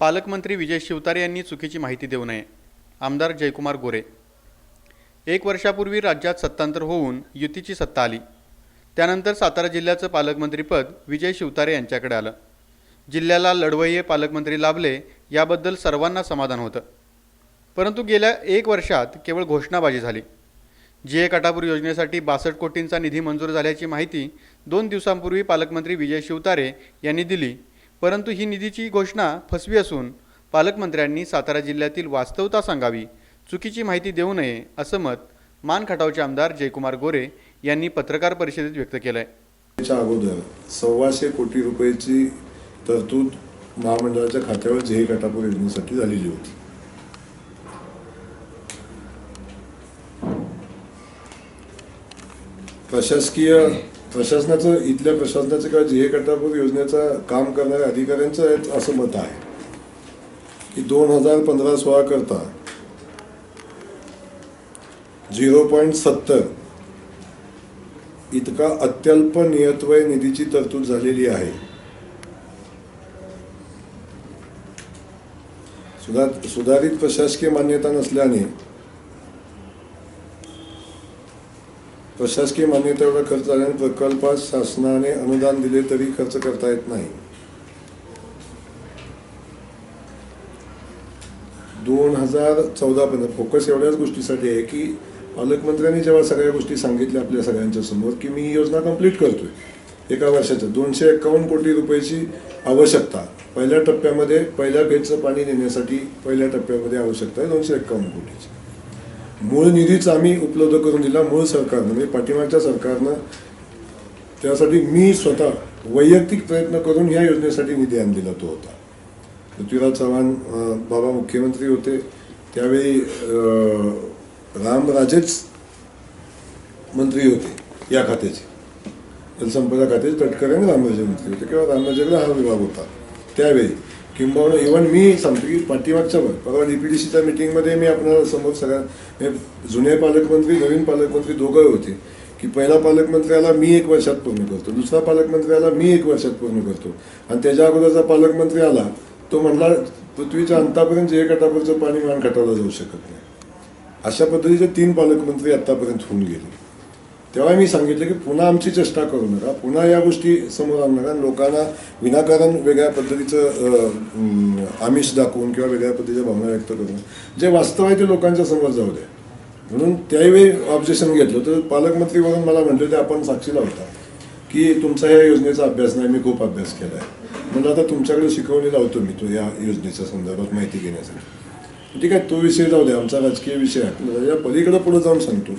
पालकमंत्री विजय शिवतारे यांनी चुकीची माहिती देऊ नये. आमदार जयकुमार गोरे एक वर्षापूर्वी राज्यात सत्तांतर होऊन युतीची सत्ता आली. त्यानंतर सातारा जिल्ह्याचं पालकमंत्रीपद विजय शिवतारे यांच्याकडे आलं. जिल्ह्याला लढवय्ये पालकमंत्री लाभले याबद्दल सर्वांना समाधान होतं. परंतु गेल्या एक वर्षात केवळ घोषणाबाजी झाली. जी ए काटापूर योजनेसाठी बासष्ट कोटींचा निधी मंजूर झाल्याची माहिती दोन दिवसांपूर्वी पालकमंत्री विजय शिवतारे यांनी दिली. परंतु ही निधीची घोषणा फसवी असून पालकमंत्र्यांनी सातारा जिल्ह्यातील वास्तवता सांगावी चुकीची माहिती देऊ नये असं मत मान खटावचे आमदार जयकुमार गोरे यांनी पत्रकार परिषदेत व्यक्त केलं आहे अगोदर सव्वाशे कोटी रुपयाची तरतूद महामंडळाच्या खात्यावर जे कटापूर योजनेसाठी झालेली होती. प्रशासकीय प्रशासनाचं इथल्या प्रशासनाचं किंवा जे कटापूर योजनेचं काम करणाऱ्या अधिकाऱ्यांचं असं मत आहे की दोन हजार पंधरा सोळा करता झिरो पॉईंट सत्तर. इतका अत्यल्प नियतवय निधीची तरतूद झालेली आहे. सुधा सुधारित प्रशासकीय मान्यता नसल्याने प्रशासकीय मान्यता एवढा खर्च झाल्याने प्रकल्पात शासनाने अनुदान दिले तरी खर्च करता येत नाही. दोन हजार चौदा पर्यंत. फोकस एवढ्याच गोष्टीसाठी आहे की पालकमंत्र्यांनी जेव्हा सगळ्या गोष्टी सांगितल्या आपल्या सगळ्यांच्या समोर की मी ही योजना कंप्लीट करतोय. एका वर्षाच्या दोनशे एकावन्न कोटी रुपयाची आवश्यकता. पहिल्या टप्प्यामध्ये पहिल्या फेजचं पाणी नेण्यासाठी पहिल्या टप्प्यामध्ये आवश्यकता आहे दोनशे एकावन्न कोटीची. मूळ निधीच आम्ही उपलब्ध करून दिला मूळ सरकारनं म्हणजे पाठिंबाच्या सरकारनं. त्यासाठी मी स्वतः वैयक्तिक प्रयत्न करून ह्या योजनेसाठी निधी आणलेला तो होता. पृथ्वीराज चव्हाण बाबा मुख्यमंत्री होते. त्यावेळी रामराजेच मंत्री होते या खात्याचे. जलसंपदा खात्याचे तटकरे आणि रामराजे मंत्री होते. किंवा रामराजेकडे हा विभाग होता. त्यावेळी किंबहुना इव्हन मी सांगतो की पाठीमागच्या वर परवा डी पी डी सीच्या मिटिंगमध्ये मी आपल्याला समोर सगळ्या जुने पालकमंत्री नवीन पालकमंत्री दोघं होते की पहिला पालकमंत्र्याला मी एक वर्षात पूर्ण करतो. दुसरा पालकमंत्र्याला मी एक वर्षात पूर्ण करतो. आणि त्याच्या अगोदरचा पालकमंत्री आला तो म्हणला पृथ्वीच्या अंतापर्यंत जे कटापूरचं पाणी मान खटावलं जाऊ शकत नाही. अशा पद्धतीचे तीन पालकमंत्री आतापर्यंत होऊन गेले. तेव्हा मी सांगितलं की पुन्हा आमची चेष्टा करू नका. पुन्हा या गोष्टी समोर आणू नका. लोकांना विनाकारण वेगळ्या पद्धतीचं आमिष दाखवून किंवा वेगळ्या पद्धतीच्या भावना व्यक्त करून जे वास्तव आहे ते लोकांच्या समोर जाऊ द्या. म्हणून त्यावेळी ऑब्जेक्शन घेतलं. तर पालकमंत्री वरून मला म्हटलं ते आपण साक्षीला होता की तुमचा या योजनेचा अभ्यास नाही मी खूप अभ्यास केला आहे म्हणून आता तुमच्याकडे शिकवणी लावतो मी तो या योजनेच्या संदर्भात माहिती घेण्यासाठी. ठीक आहे तो विषय जाऊ दे आमचा राजकीय विषय आहे. म्हणजे या पलीकडे पुढे जाऊन सांगतो.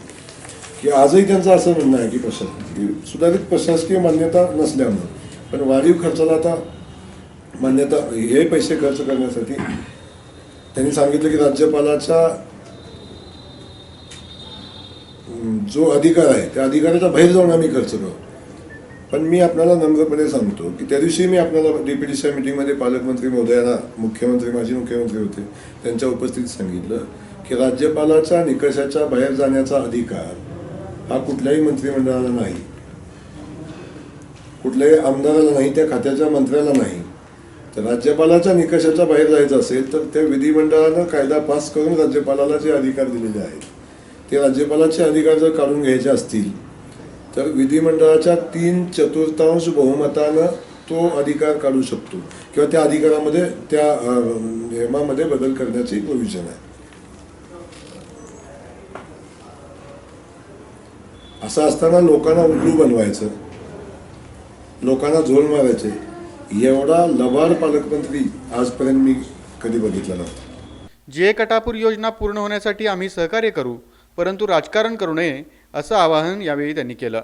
की आजही त्यांचं असं म्हणणं आहे की प्रशास सुधारित प्रशासकीय मान्यता नसल्यामुळं पण वाढीव खर्चाला आता मान्यता हे पैसे खर्च करण्यासाठी त्यांनी सांगितलं की राज्यपालाचा जो अधिकार आहे त्या अधिकाराच्या बाहेर जाऊन आम्ही खर्च करू. पण मी आपल्याला नम्रपणे सांगतो की त्या दिवशी मी आपल्याला डीपीडीसीच्या मिटिंगमध्ये पालकमंत्री महोदयांना मुख्यमंत्री माजी मुख्यमंत्री होते त्यांच्या उपस्थितीत सांगितलं की राज्यपालाच्या निकषाच्या बाहेर जाण्याचा अधिकार हा कुठल्याही मंत्रिमंडळाला नाही. कुठल्याही आमदाराला नाही त्या खात्याच्या मंत्र्याला नाही. तर राज्यपालाच्या निकषाच्या बाहेर जायचं असेल तर त्या विधिमंडळानं कायदा पास करून राज्यपालाला जे अधिकार दिलेले आहेत ते राज्यपालाचे अधिकार जर काढून घ्यायचे असतील तर विधिमंडळाच्या तीन चतुर्थांश बहुमतानं तो अधिकार काढू शकतो. किंवा त्या अधिकारामध्ये त्या नियमामध्ये बदल करण्याची प्रोव्हिजन आहे. असं असताना लोकांना उल्लू बनवायचं. लोकांना झोल मारायचे. एवढा लबाड पालकमंत्री आजपर्यंत मी कधी बघितला नव्हता. जे कटापूर योजना पूर्ण होण्यासाठी आम्ही सहकार्य करू परंतु राजकारण करू नये असं आवाहन यावेळी त्यांनी केलं.